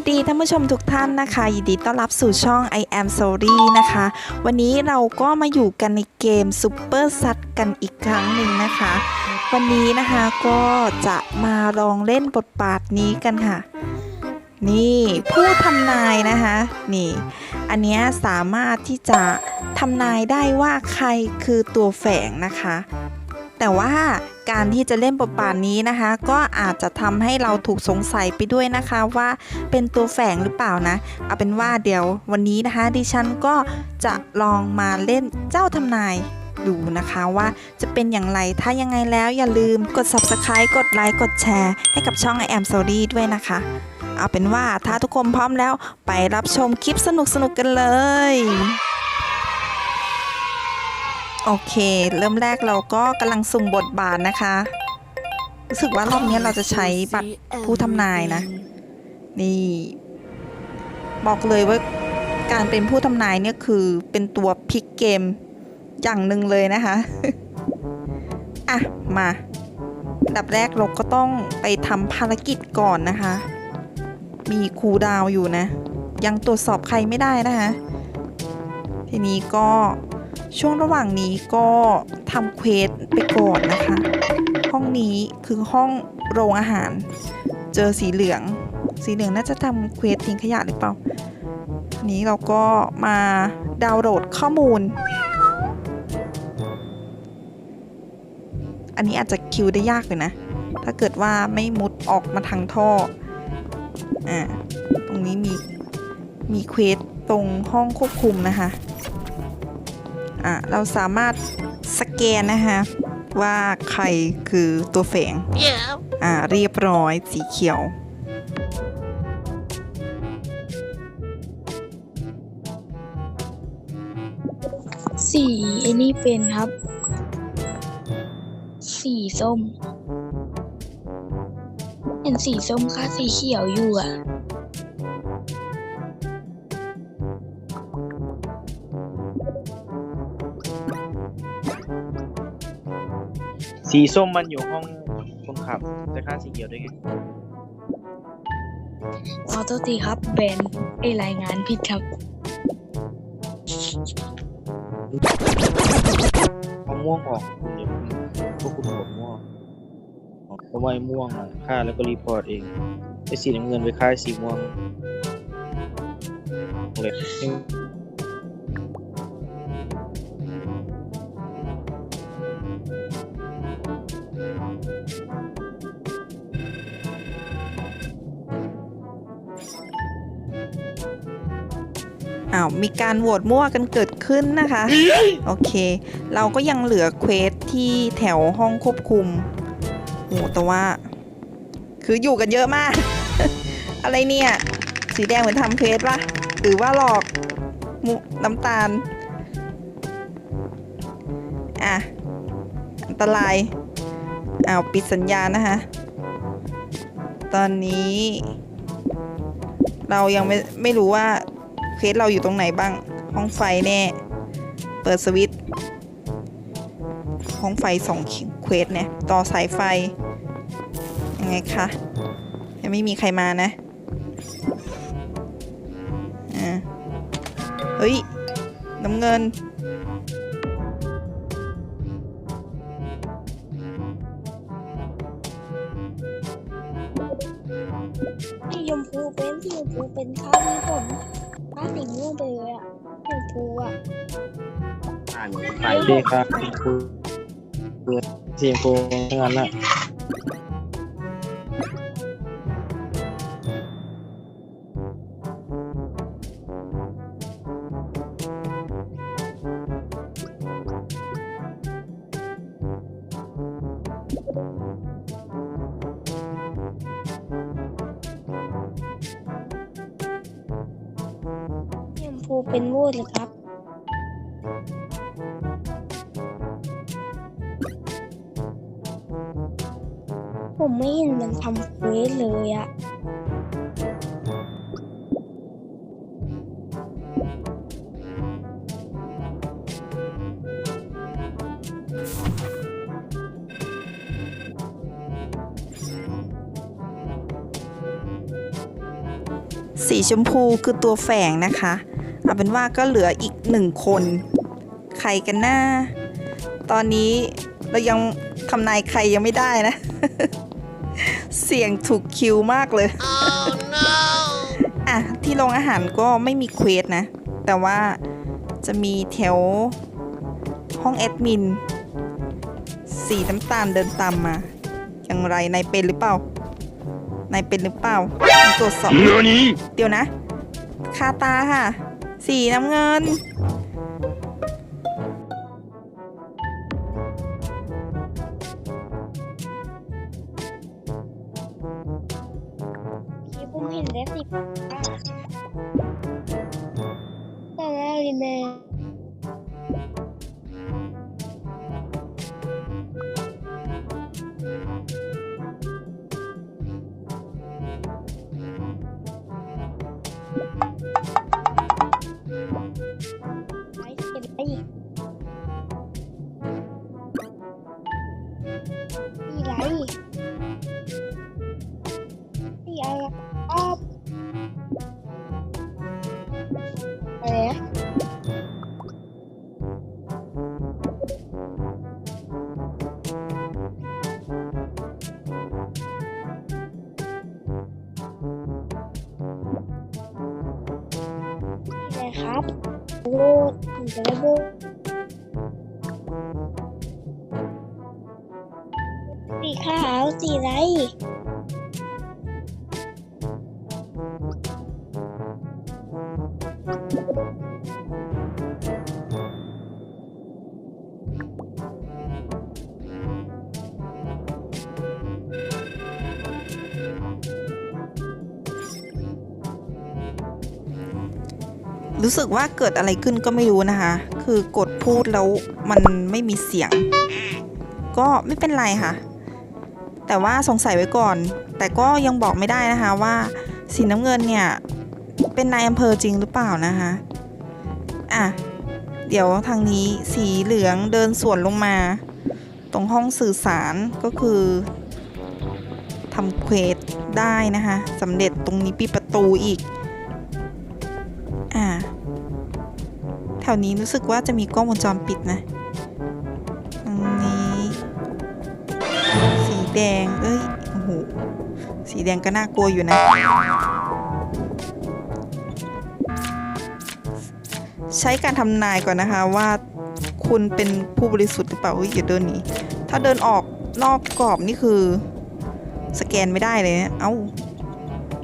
วัสดีท่านผู้ชมทุกท่านนะคะ ยินดีต้อนรับสู่ช่อง I am sorry นะคะ วันนี้เราก็มาอยู่กันในเกม Super s u t กันอีกครั้งหนึ่งนะคะ วันนี้นะคะก็จะมาลองเล่นบทบาทนี้กันค่ะ นี่ผู้ทำนายนะคะ นี่ อันนี้สามารถที่จะทำนายได้ว่าใครคือตัวแฝงนะคะ แต่ว่า การที่จะเล่นบทบาทนี้นะคะ ก็อาจจะทำให้เราถูกสงสัยไปด้วยนะคะว่าเป็นตัวแฝงหรือเปล่านะ เอาเป็นว่าเดี๋ยววันนี้นะคะ ดิฉันก็จะลองมาเล่นเจ้าทำนายดูนะคะว่าจะเป็นอย่างไรถ้ายังไงแล้วอย่าลืมกด subscribe กดไลค์กดแชร์ให้กับช่อง I am sorry ด้วยนะคะ เอาเป็นว่าถ้าทุกคนพร้อมแล้วไปรับชมคลิปสนุกๆกันเลย โอเค เริ่มแรกเราก็กำลังสุ่มบทบาทนะคะรู้สึกว่ารอบนี้เราจะใช้บัตรผู้ทำนายนะ นี่ บอกเลยว่าการเป็นผู้ทำนายเนี่ยคือเป็นตัวพลิกเกมอย่างหนึ่งเลยนะคะ อะ มาอันดับแรกเราก็ต้องไปทำภารกิจก่อนนะคะ มีครูดาวอยู่นะ ยังตรวจสอบใครไม่ได้นะคะ ทีนี้ก็ ช่วงระหว่างนี้ก็ทำเควสไปก่อนนะคะ ห้องนี้คือห้องโรงอาหาร เจอสีเหลือง สีเหลืองน่าจะทำเควสทิ้งขยะหรือเปล่า นี้เราก็มาดาวน์โหลดข้อมูล อันนี้อาจจะคิวได้ยากเลยนะ ถ้าเกิดว่าไม่มุดออกมาทางท่อ อ่า ตรงนี้มีมีเควสตรงห้องควบคุมนะคะ อะเราสามารถสแกนนะคะว่าใครคือตัวแฝงอ่าเรียบร้อยสีเขียว สีไอ้นี่เป็นครับ สีส้ม เห็นสีส้มค่าสีเขียวอยู่อะ สีส้มมันอยู่ห้องคนขับจะฆ่าสีเขียวได้ไงขอโทษทีครับแบนไอรายงานผิดครับเอาม่วงออกคุณเดี๋ยวพวกคุณหัวม่วงออกเพราะว่าไอ้ม่วงอะฆ่าแล้วก็รีพอร์ตเองไอ้สีน้ำเงินไปฆ่าไอ้สีม่วงเลย อ้าวมีการโหวตมั่วกันเกิดขึ้นนะคะ โอเค เราก็ยังเหลือเควสที่แถวห้องควบคุมโอ้แต่ว่า คืออยู่กันเยอะมาก อะไรเนี่ย สีแดงเหมือนทำเควสปะหรือว่าหลอกมุน้ำตาล อะ อันตรายอ้าวปิดสัญญาณนะคะ ตอนนี้ เรายังไม่ไม่รู้ว่า เควสเราอยู่ตรงไหนบ้าง ห้องไฟแน่ เปิดสวิตช์ห้องไฟสองเควสเนี่ย ต่อสายไฟ ยังไงคะยังไม่มีใครมานะอ่าเฮ้ย น้ำเงินสีชมพูเป็นสีชมพูเป็นค่าที่ผม ค่าสีม่วงไปเลยอะสีชมพูอะขายดีครับสีชมพูสีชมพูทั้งนั้นน่ะ เป็นวูดเลยครับ ผมไม่เห็นมันทำเควสเลยอะสีชมพูคือตัวแฝงนะคะ เอาเป็นว่าก็เหลืออีกหนึ่งคน ใครกันหน้า ตอนนี้เรายังทำนายใครยังไม่ได้นะ เสียงถูกคิวมากเลยอะ ที่โรงอาหารก็ไม่มีเควสนะ แต่ว่าจะมีแถวห้องแอดมิน สีน้ำตาลเดินตามมา อย่างไรนายเป็นหรือเปล่านายเป็นหรือเปล่าต้องตรวจสอบเดี๋ยวนะ คาตาค่ะ สีน้ำเงินที่ผมเห็นได้สิบแต่แรกเลยแม่ ด รู้สึกว่าเกิดอะไรขึ้นก็ไม่รู้นะคะ คือกดพูดแล้วมันไม่มีเสียง ก็ไม่เป็นไรค่ะ แต่ว่าสงสัยไว้ก่อน แต่ก็ยังบอกไม่ได้นะคะว่าสีน้ำเงินเนี่ย เป็นนายอำเภอจริงหรือเปล่านะคะอะเดี๋ยวทางนี้สีเหลืองเดินสวนลงมา ตรงห้องสื่อสารก็คือทำเควสได้นะคะสำเร็จตรงนี้ปีประตูอีก ถวนี้รู้สึกว่าจะมีกล้องวงจรปิดนะตรงนี้ สีแดง เอ้ย โอ้โห สีแดงก็น่ากลัวอยู่นะ ใช้การทำนายก่อนนะคะว่าคุณเป็นผู้บริสุทธิ์หรือเปล่าเฮ้ยอย่าเดินหนีถ้าเดินออกนอกกรอบนี่คือ สแกนไม่ได้เลยนะเอ้า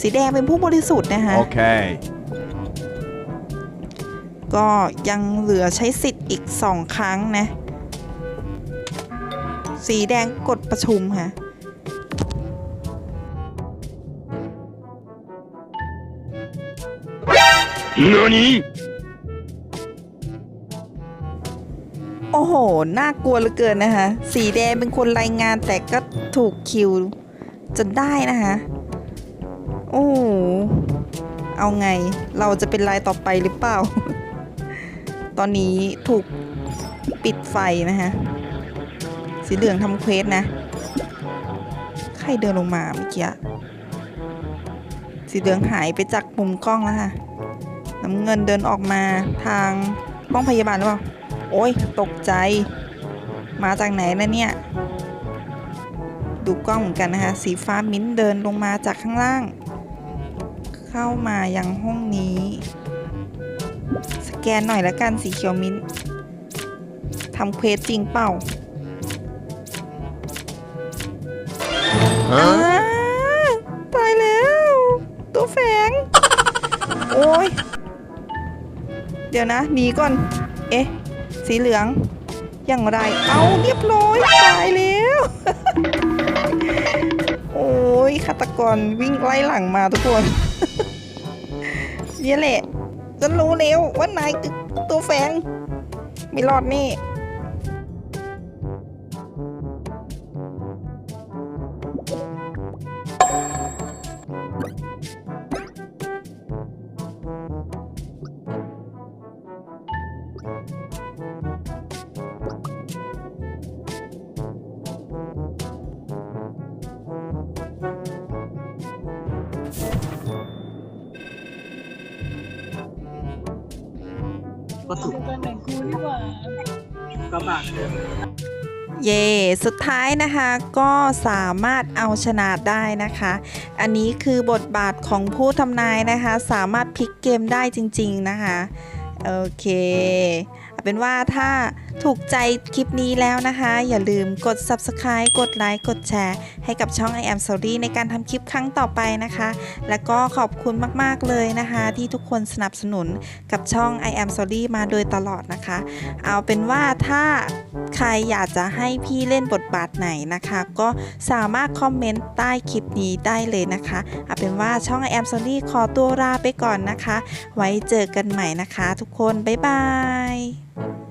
สีแดงเป็นผู้บริสุทธิ์นะคะ Okay. ก็ยังเหลือใช้สิทธิ์อีกสองครั้งนะ สีแดงกดประชุมค่ะโอ้โห น่ากลัวเหลือเกินนะคะ สีแดงเป็นคนรายงานแต่ก็ถูกคิวจนได้นะคะ โอ้โหเอาไง เราจะเป็นรายต่อไปหรือเปล่า ตอนนี้ถูกปิดไฟนะคะสีเหลืองทำเควสนะ ใครเดินลงมาเมื่อกี้สีเหลืองหายไปจากมุมกล้องแล้วค่ะ น้ำเงินเดินออกมาทางห้องพยาบาลหรือเปล่า โอ้ยตกใจ มาจากไหนนะเนี่ย ดูกล้องเหมือนกันนะคะ สีฟ้ามิ้นเดินลงมาจากข้างล่าง เข้ามายังห้องนี้ แกนหน่อยละกันสีเขียวมิ้นท์ทำเควสจริงเปล่า Huh? อ่าตายแล้ว ตัวแฝง โอ้ย เดี๋ยวนะหนีก่อน เอ๊ะ สีเหลือง อย่างไร เอาเรียบร้อย ตายแล้ว โอ้ยฆาตกรวิ่งไล่หลังมาทุกคนเนี่ยแหละ ฉันรู้แล้วว่านายคือตัวแฝงไม่รอดนี่ บะเดิมเย่สุดท้ายนะคะก็สามารถเอาชนะได้นะคะ อันนี้คือบทบาทของผู้ทำนายนะคะ สามารถพลิกเกมได้จริง ๆนะคะ โอเค เอาเป็นว่าถ้าถูกใจคลิปนี้แล้วนะคะ อย่าลืมกด subscribe กดไลค์กดแชร์ ให้กับช่อง I am sorry ในการทำคลิปครั้งต่อไปนะคะ และก็ขอบคุณมากๆเลยนะคะ ที่ทุกคนสนับสนุนกับช่อง I am sorry มาโดยตลอดนะคะ เอาเป็นว่าถ้าใครอยากจะให้พี่เล่นบทบาทไหนนะคะ ก็สามารถคอมเมนต์ใต้คลิปนี้ได้เลยนะคะเอาเป็นว่าช่อง I am sorry ขอตัวลาไปก่อนนะคะ ไว้เจอกันใหม่นะคะ ทุกคนบ๊ายบาย thank you